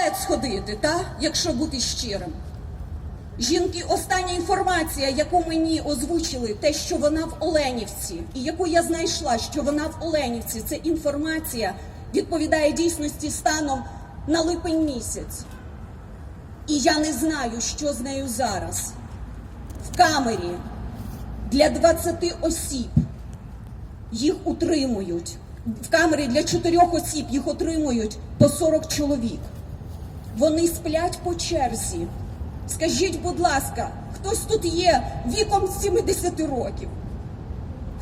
туалет сходити, та? якщо бути щирим. Жінки, остання інформація, яку мені озвучили, те, що вона в Оленівці, і яку я знайшла, що вона в Оленівці, це інформація відповідає дійсності станом на липень місяць. І я не знаю, що з нею зараз. В камері для 20 осіб їх утримують. В камері для чотирьох осіб їх отримують по 40 чоловік. Вони сплять по черзі. Скажіть, будь ласка, хтось тут є віком 70 років?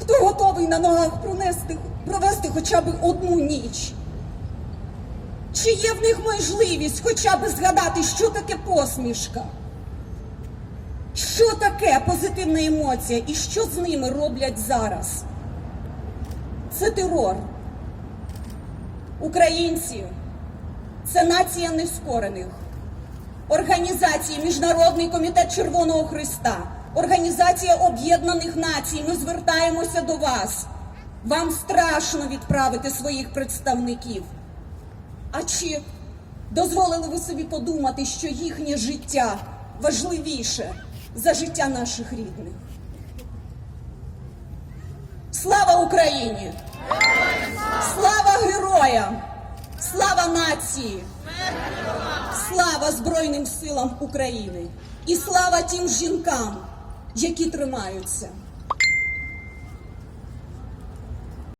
Хто готовий на ногах пронести, провести хоча б одну ніч? Чи є в них можливість хоча б згадати, що таке посмішка? Що таке позитивна емоція і що з ними роблять зараз? Це терор. Українці це нація нескорених. Організації Міжнародний комітет Червоного Христа, Організація Об'єднаних Націй. Ми звертаємося до вас. Вам страшно відправити своїх представників. А чи дозволили ви собі подумати, що їхнє життя важливіше за життя наших рідних? Слава Україні! Слава героям! Слава нації! Слава Збройним силам України! І слава тим жінкам, які тримаються!